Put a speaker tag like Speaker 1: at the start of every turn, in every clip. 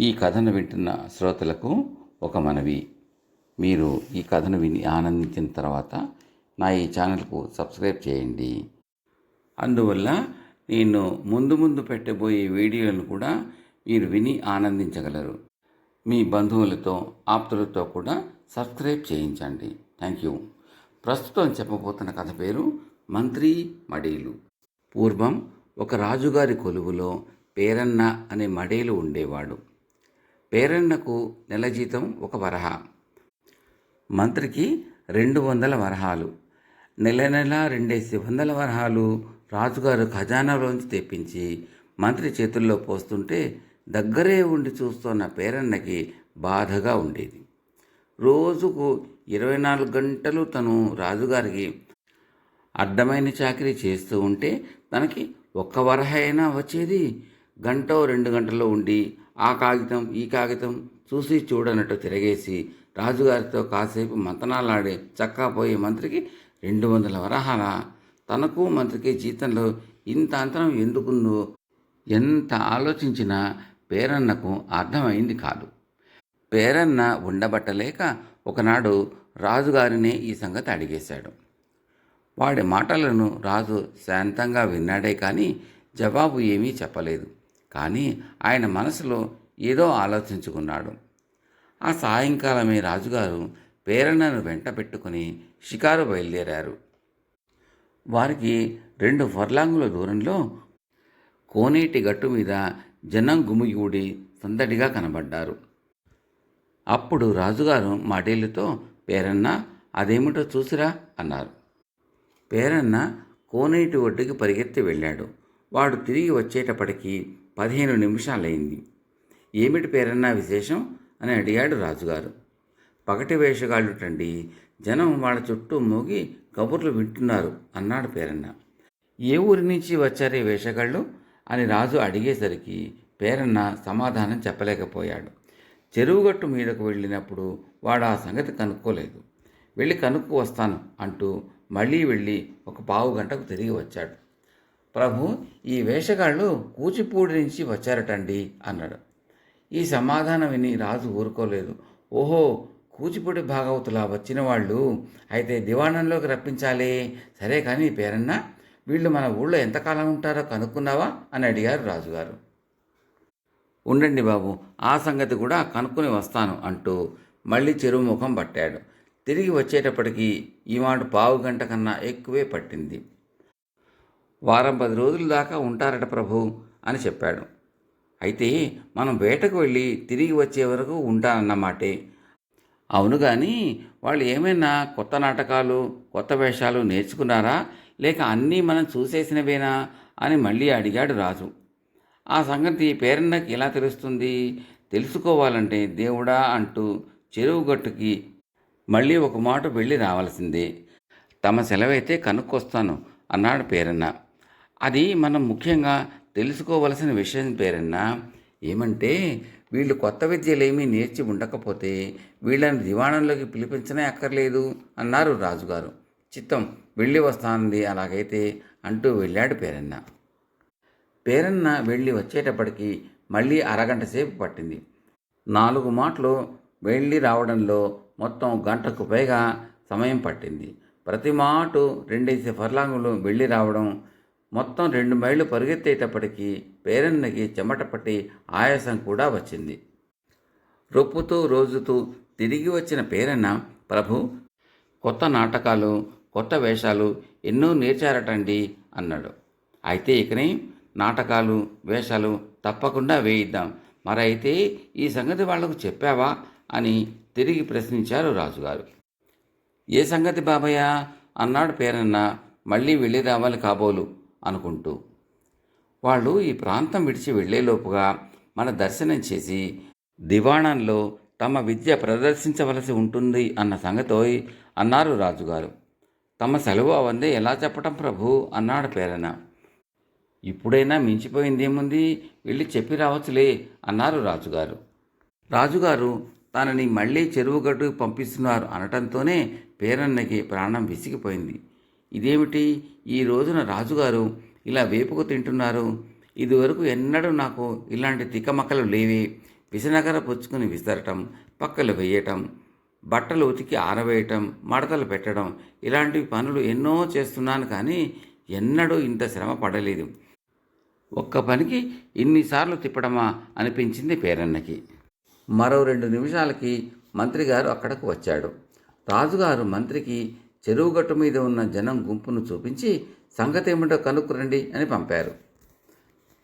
Speaker 1: ఈ కథను వింటున్న శ్రోతలకు ఒక మనవి. మీరు ఈ కథను విని ఆనందించిన తర్వాత నా ఈ ఛానల్కు సబ్స్క్రైబ్ చేయండి. అందువల్ల నేను ముందు ముందు పెట్టబోయే వీడియోలను కూడా మీరు విని ఆనందించగలరు. మీ బంధువులతో ఆప్తులతో కూడా సబ్స్క్రైబ్ చేయించండి. Thank you. ప్రస్తుతం చెప్పబోతున్న కథ పేరు మంత్రి మడీలు. పూర్వం ఒక రాజుగారి కొలువులో పేరన్న అనే మడేలు ఉండేవాడు. పేరన్నకు నెల జీతం ఒక వరహ. మంత్రికి రెండు వందల వరహాలు. నెల నెల రెండేసి వందల వరహాలు రాజుగారు ఖజానాలోంచి తెప్పించి మంత్రి చేతుల్లో పోస్తుంటే దగ్గరే ఉండి చూస్తున్న పేరన్నకి బాధగా ఉండేది. రోజుకు ఇరవై నాలుగు గంటలు తను రాజుగారికి అడ్డమైన చాకరీ చేస్తూ ఉంటే తనకి ఒక్క వరహ అయినా వచ్చేది. గంట రెండు గంటల్లో ఉండి ఆ కాగితం ఈ కాగితం చూసి చూడనట్టు తిరగేసి రాజుగారితో కాసేపు మంతనాలాడే చక్కాపోయే మంత్రికి రెండు వందల వరహాల. తనకు మంత్రికి జీతంలో ఇంత అంతరం ఎందుకుందో ఎంత ఆలోచించినా పేరన్నకు అర్థమైంది కాదు. పేరన్న ఉండబట్టలేక ఒకనాడు రాజుగారినే ఈ సంగతి అడిగేశాడు. వాడి మాటలను రాజు శాంతంగా విన్నాడే కానీ జవాబు ఏమీ చెప్పలేదు. కానీ ఆయన మనసులో ఏదో ఆలోచించుకున్నాడు. ఆ సాయంకాలమే రాజుగారు పేరన్నను వెంట పెట్టుకుని షికారు బయలుదేరారు. వారికి రెండు ఫర్లాంగుల దూరంలో కోనేటి గట్టు మీద జనం గుమిగూడి సందడిగా కనబడ్డారు. అప్పుడు రాజుగారు మాటేళ్ళతో పేరన్న అదేమిటో చూసిరా అన్నారు. పేరన్న కోనేటి ఒడ్డుకి పరిగెత్తి వెళ్ళాడు. వాడు తిరిగి వచ్చేటప్పటికి పదిహేను నిమిషాలైంది ఏమిటి పేరన్నా విశేషం? అని అడిగాడు రాజుగారు. పగటి వేషగాళ్ళుటండి. జనం వాళ్ళ చుట్టూ మోగి కబుర్లు వింటున్నారు అన్నాడు పేరన్న. ఏ ఊరి నుంచి వచ్చారే వేషగాళ్ళు? అని రాజు అడిగేసరికి పేరన్న సమాధానం చెప్పలేకపోయాడు. చెరువుగట్టు మీదకు వెళ్ళినప్పుడు వాడు ఆ సంగతి కనుక్కోలేదు. వెళ్ళి కనుక్కు వస్తాను అంటూ మళ్ళీ వెళ్ళి ఒక పావు గంటకు తిరిగి వచ్చాడు. ప్రభు ఈ వేషగాళ్ళు కూచిపూడి నుంచి వచ్చారటండి అన్నాడు. ఈ సమాధానం విని రాజు ఊరుకోలేదు. ఓహో కూచిపూడి భాగవతులా వచ్చిన వాళ్ళు అయితే దివాణంలోకి రప్పించాలి. సరే కానీ పేరన్నా వీళ్ళు మన ఊళ్ళో ఎంతకాలం ఉంటారో కనుక్కున్నావా? అని అడిగారు రాజుగారు. ఉండండి బాబు ఆ సంగతి కూడా కనుక్కొని వస్తాను అంటూ మళ్ళీ చెరువు ముఖం పట్టాడు. తిరిగి వచ్చేటప్పటికి ఈ మాట పావు గంట కన్నా ఎక్కువే పట్టింది. వారం పది రోజుల దాకా ఉంటారట ప్రభు అని చెప్పాడు. అయితే మనం వేటకు వెళ్ళి తిరిగి వచ్చే వరకు ఉంటానన్నమాటే అవును కానీ వాళ్ళు ఏమైనా కొత్త నాటకాలు కొత్త వేషాలు నేర్చుకున్నారా? లేక అన్నీ మనం చూసేసినవేనా? అని మళ్ళీ అడిగాడు రాజు. ఆ సంగతి పేరన్నకి ఎలా తెలుస్తుంది? తెలుసుకోవాలంటే దేవుడా అంటూ చెరువు గట్టుకి మళ్ళీ ఒక మాట వెళ్ళి రావాల్సిందే. తమ సెలవైతే కనుక్కొస్తాను అన్నాడు పేరన్న. అది మనం ముఖ్యంగా తెలుసుకోవలసిన విషయం పేరన్నా ఏమంటే వీళ్ళు కొత్త విద్యలేమీ నేర్చి ఉండకపోతే వీళ్ళని దివాణంలోకి పిలిపించనే అక్కర్లేదు అన్నారు రాజుగారు. చిత్తం వెళ్ళి వస్తానంది అలాగైతే అంటూ వెళ్ళాడు పేరన్న. పేరన్న వెళ్ళి వచ్చేటప్పటికి మళ్ళీ అరగంట సేపు పట్టింది. నాలుగు మాటలు వెళ్ళి రావడంలో మొత్తం గంటకు పైగా సమయం పట్టింది. ప్రతి మాటు రెండేసి ఫర్లాంగులు వెళ్ళి రావడం మొత్తం రెండు మైళ్ళు పరిగెత్తేటప్పటికీ పేరన్నకి చెమట పట్టి ఆయాసం కూడా వచ్చింది. రొప్పుతూ రోజుతూ తిరిగి వచ్చిన పేరన్న ప్రభు కొత్త నాటకాలు కొత్త వేషాలు ఎన్నో నేర్చారటండి అన్నాడు. అయితే ఇకనే నాటకాలు వేషాలు తప్పకుండా వేయిద్దాం. మరైతే ఈ సంగతి వాళ్ళకు చెప్పావా? అని తిరిగి ప్రశ్నించారు రాజుగారు. ఏ సంగతి బాబయ్య? అన్నాడు పేరన్న. మళ్ళీ వెళ్ళి రావాలి కాబోలు. అనుకుంటూ. వాళ్ళు ఈ ప్రాంతం విడిచి వెళ్ళేలోపుగా మన దర్శనం చేసి దివాణంలో తమ విద్య ప్రదర్శించవలసి ఉంటుంది అన్న సంగతోయ్ అన్నారు రాజుగారు. తమ సెలవు అవందే ఎలా చెప్పటం ప్రభు అన్నాడు పేరన ఇప్పుడైనా మించిపోయిందేముంది? వెళ్ళి చెప్పి రావచ్చులే అన్నారు రాజుగారు. రాజుగారు తనని మళ్ళీ చెరువుగట్టుకు పంపిస్తున్నారు అనటంతోనే పేరన్నకి ప్రాణం విసిగిపోయింది. ఇదేమిటి? ఈ రోజున రాజుగారు ఇలా వేపుకు తింటున్నారు. ఇదివరకు ఎన్నడూ నాకు ఇలాంటి తికమకలు లేవి. విసనగర పుచ్చుకుని విసరటం పక్కలు వేయటం బట్టలు ఉతికి ఆరవేయటం మడతలు పెట్టడం ఇలాంటి పనులు ఎన్నో చేస్తున్నాను కానీ ఎన్నడూ ఇంత శ్రమ పడలేదు. ఒక్క పనికి ఇన్నిసార్లు తిప్పడమా అనిపించింది పేరన్నకి. మరో రెండు నిమిషాలకి మంత్రి గారు అక్కడకు వచ్చాడు. రాజుగారు మంత్రికి చెరువు గట్టు మీద ఉన్న జనం గుంపును చూపించి సంగతి ఏమిటో కనుక్కురండి అని పంపారు.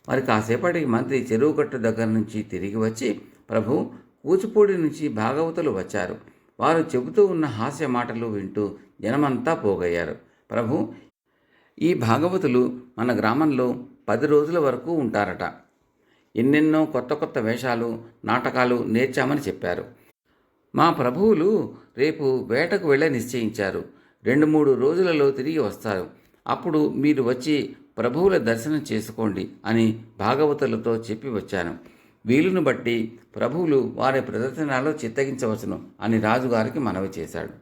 Speaker 1: మరి కాసేపటికి మంత్రి చెరువు గట్టు దగ్గర నుంచి తిరిగి వచ్చి ప్రభు కూచిపూడి నుంచి భాగవతులు వచ్చారు. వారు చెబుతూ ఉన్న హాస్య మాటలు వింటూ జనమంతా పోగయ్యారు. ప్రభు ఈ భాగవతులు మన గ్రామంలో పది రోజుల వరకు ఉంటారట. ఎన్నెన్నో కొత్త కొత్త వేషాలు నాటకాలు నేర్చామని చెప్పారు. మా ప్రభువులు రేపు వేటకు వెళ్ళ నిశ్చయించారు. రెండు మూడు రోజులలో తిరిగి వస్తారు. అప్పుడు మీరు వచ్చి ప్రభువుల దర్శనం చేసుకోండి అని భాగవతులతో చెప్పి వచ్చాను. వీలును బట్టి ప్రభువులు వారి ప్రదర్శనలో చిత్తగించవచ్చును అని రాజుగారికి మనవి చేశాడు.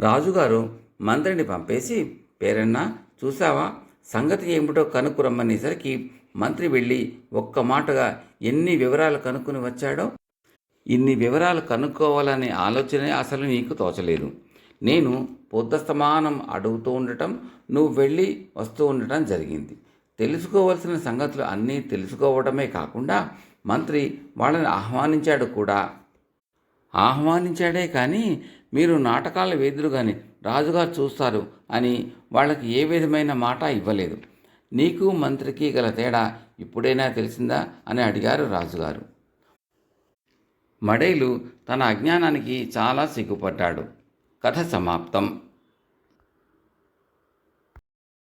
Speaker 1: రాజుగారు మంత్రిని పంపేసి పేరన్నా చూసావా సంగతి ఏమిటో కనుక్కురమ్మనేసరికి మంత్రి వెళ్ళి ఒక్క మాటగా ఎన్ని వివరాలు కనుక్కుని వచ్చాడో? ఇన్ని వివరాలు కనుక్కోవాలనే ఆలోచనే అసలు నీకు తోచలేదు. నేను పొద్దస్తమానం అడుగుతూ ఉండటం నువ్వు వెళ్ళి వస్తూ ఉండటం జరిగింది. తెలుసుకోవలసిన సంగతులు అన్నీ తెలుసుకోవడమే కాకుండా మంత్రి వాళ్ళని ఆహ్వానించాడు కూడా. ఆహ్వానించాడే కానీ మీరు నాటకాల వేదులు కానీ రాజుగారు చూస్తారు అని వాళ్ళకి ఏ విధమైన మాట ఇవ్వలేదు. నీకు మంత్రికి గల తేడా ఇప్పుడైనా తెలిసిందా అని అడిగారు రాజుగారు. మడేలు తన అజ్ఞానానికి చాలా సిగ్గుపడ్డాడు. కథ సమాప్తం